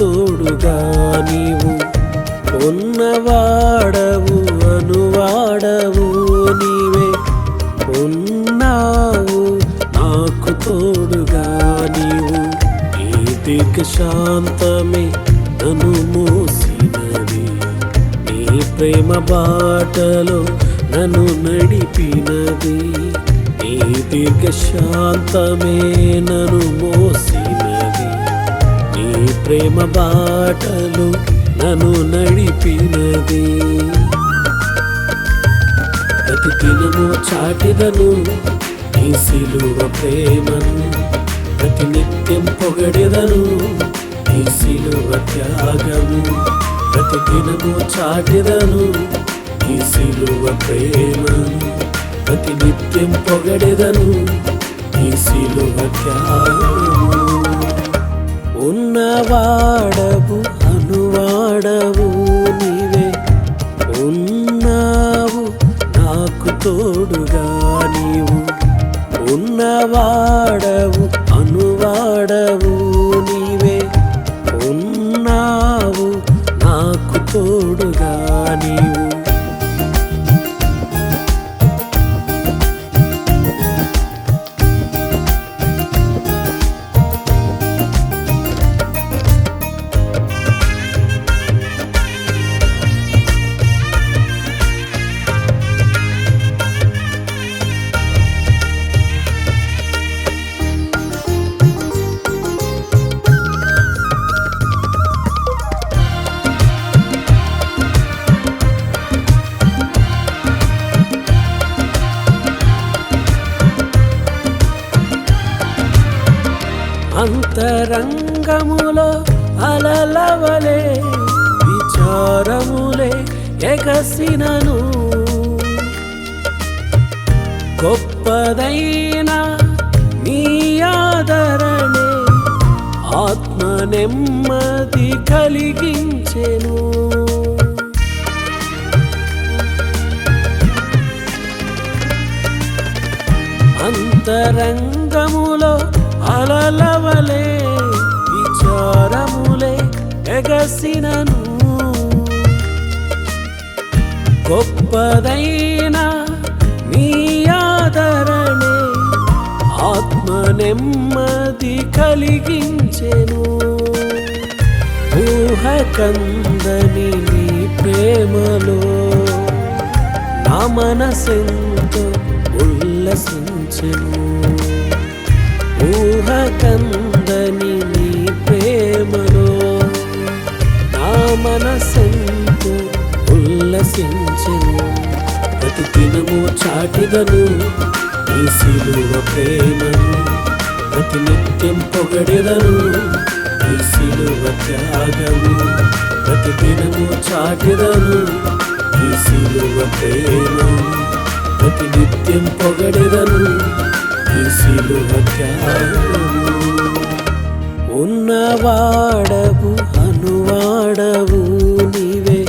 తోడుగా నీవు ఉన్నవాడవు అనువాడవు నీవే. ఉన్నావు నాకు తోడుగా నీవు. నీతికి శాంతమే నన్ను మూసినది. నీ ప్రేమ బాటలో నన్ను నడిపినది. నీతికి శాంతమే నన్ను మోసినది ప్రేమ బాటలు నన్ను నడిపినది. ప్రతి దినము చాటిదను నీ సిలువ ప్రేమను ప్రతి నిత్యం పొగడెదను నీ సిలువ త్యాగము. ప్రతి దినము చాటిదను నీ సిలువ ప్రేమను ప్రతి నిత్యం పొగడెదను నీ సిలువ త్యాగము. ఉన్నవాడవు అలలవలే విచారములే ఎగసినను. గొప్పదైన నీ ఆదరణే ఆత్మ నెమ్మది కలిగించెను. అంతరంగములో అలలవలే విచారము ఎగసినను. గొప్పదైన నీ ఆదరణే ఆత్మ నెమ్మది కలిగించెను. ఊహ కందని నీ ప్రేమలో నా మనసెంతో ఉల్లసించెను. ఊహ కందని నీ మనసంతో ఉల్లసించను. ప్రతి దినము చాటిదను నీ సిలువ ప్రేమను. ప్రతి నిత్యం పొగడెదను నీ సిలువ త్యాగము. ప్రతి దినము చాటిదను నీ సిలువ ప్రేమను. ప్రతి నిత్యం పొగడెదను నీ సిలువ త్యాగము. ఉన్నవాడవు వాడవు నీవే.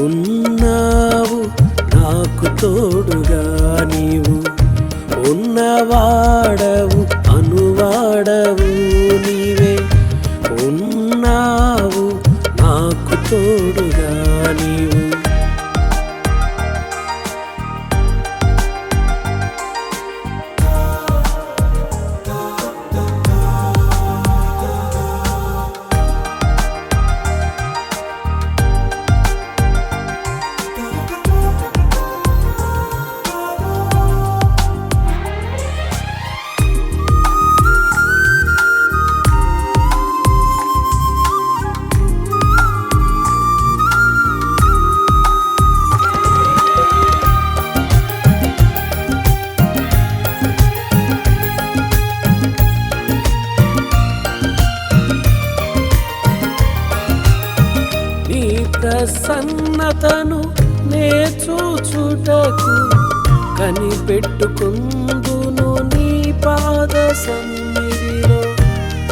ఉన్నావు నాకు తోడుగా నీవు. ఉన్నవా ప్రసన్నతను నే చూచుటకు కనిపెట్టుకుందును నీ పాద సన్నిధిలో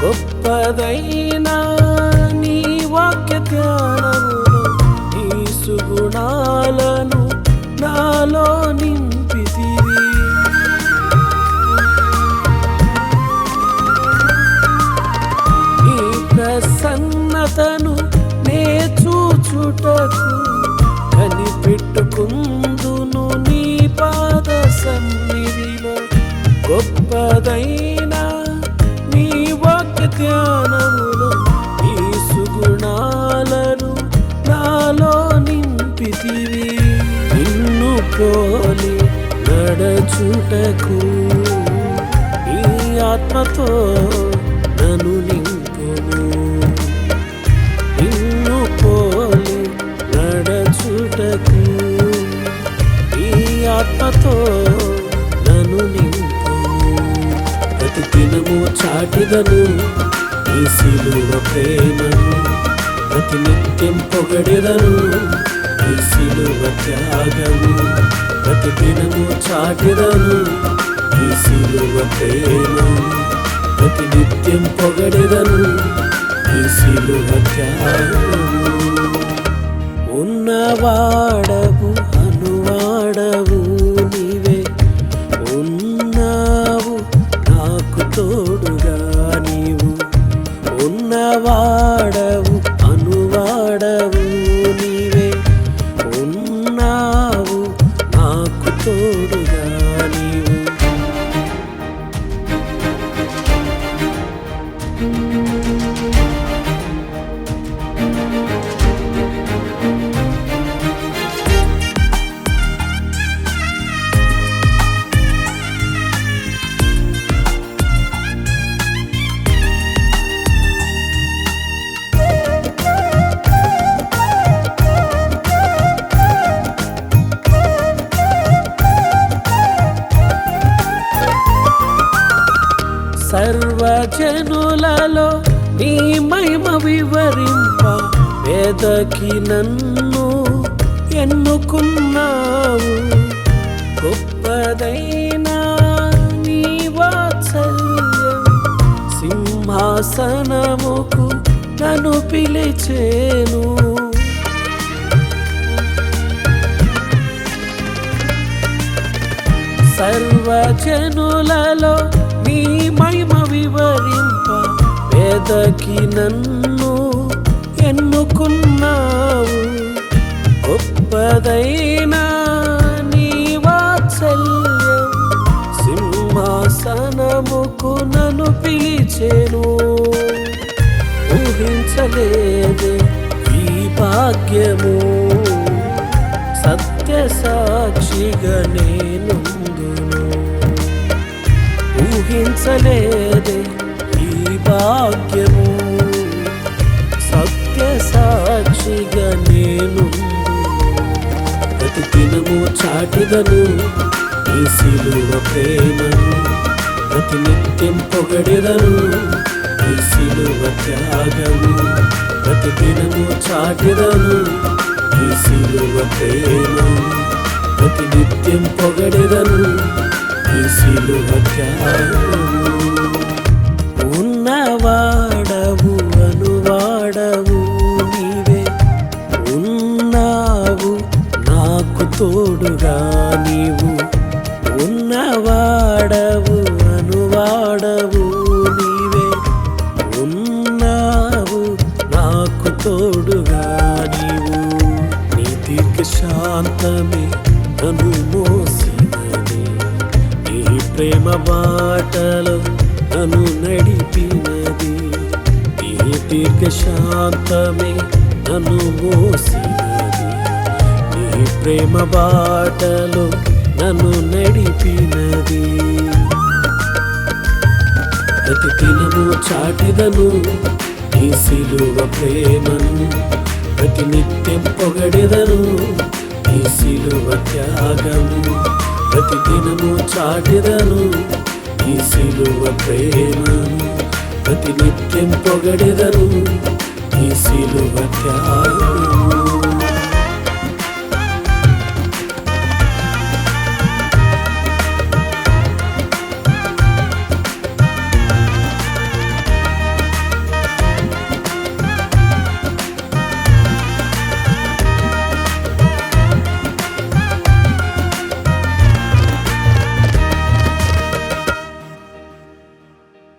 గొప్పదైనా చూచుటకు కనిపెట్టుకుందును నీ పాద సన్నిధిలో. గొప్పదైన నీ వాక్య ధ్యానములు నీ సుగుణాలను నాలో నింపితివి. నిన్ను పోలి నడచుటకు నీ ఆత్మతో చాటిదను నీ శిలువ ప్రేమను ప్రతి నిత్యం పొగడెదను. నీ శిలువ త్యాగము ప్రతి దినము చాటెదను. నీ శిలువ ప్రేమను ప్రతి నిత్యం పొగడెదను. నీ శిలువ త్యాగము. ఉన్నవాడవు అనువాడవు వచనులలో నీ మహిమ వివరింప. వేదకి నన్ను ఎన్నుకున్నావు. గొప్పదైనా నీ వాత్సల్యం సింహాసనముకు నన్ను పిలిచేను. సర్వజనులలో నీ మహిమ వివరింప. వేదకి నన్ను ఎన్నుకున్నావు. గొప్పదైనా నీ వాత్సల్యం. సింహాసనముకు నన్ను పిలిచేను. ఊహించలేదే ఈ భాగ్యము. సత్య సాక్షిగా నేను ఊహించలేదే ఈ భాగ్యము. సత్య సాక్షిగా నేను ప్రతి దినము చాటిదను ఈ సిలువ ప్రేమను. ప్రతి నిత్యం పొగడెదను ఈ సిలువ త్యాగము. ప్రతి దినము చాటిదను ఈ సిలువ ప్రేమను. ప్రతి నిత్యం పొగడెదను ఉన్నవాడవు అనువాడవు నీవే. ఉన్నావు నాకు తోడుగా నీవు. బాటలో నన్ను నడిపినది. నీ దీర్ఘ శాంతమే నన్ను మోసినది. నీ ప్రేమ బాటలో నన్ను నడిపినది. ప్రతి దినము చాటిదను నీ సిలువ ప్రేమను ప్రతి నిత్యం పొగడెదను నీ సిలువ త్యాగము ప్రతి దినము చాటిదను నీ సిలువ ప్రేమను ప్రతి నిత్యం పొగడెదను నీ సిలువ త్యాగము.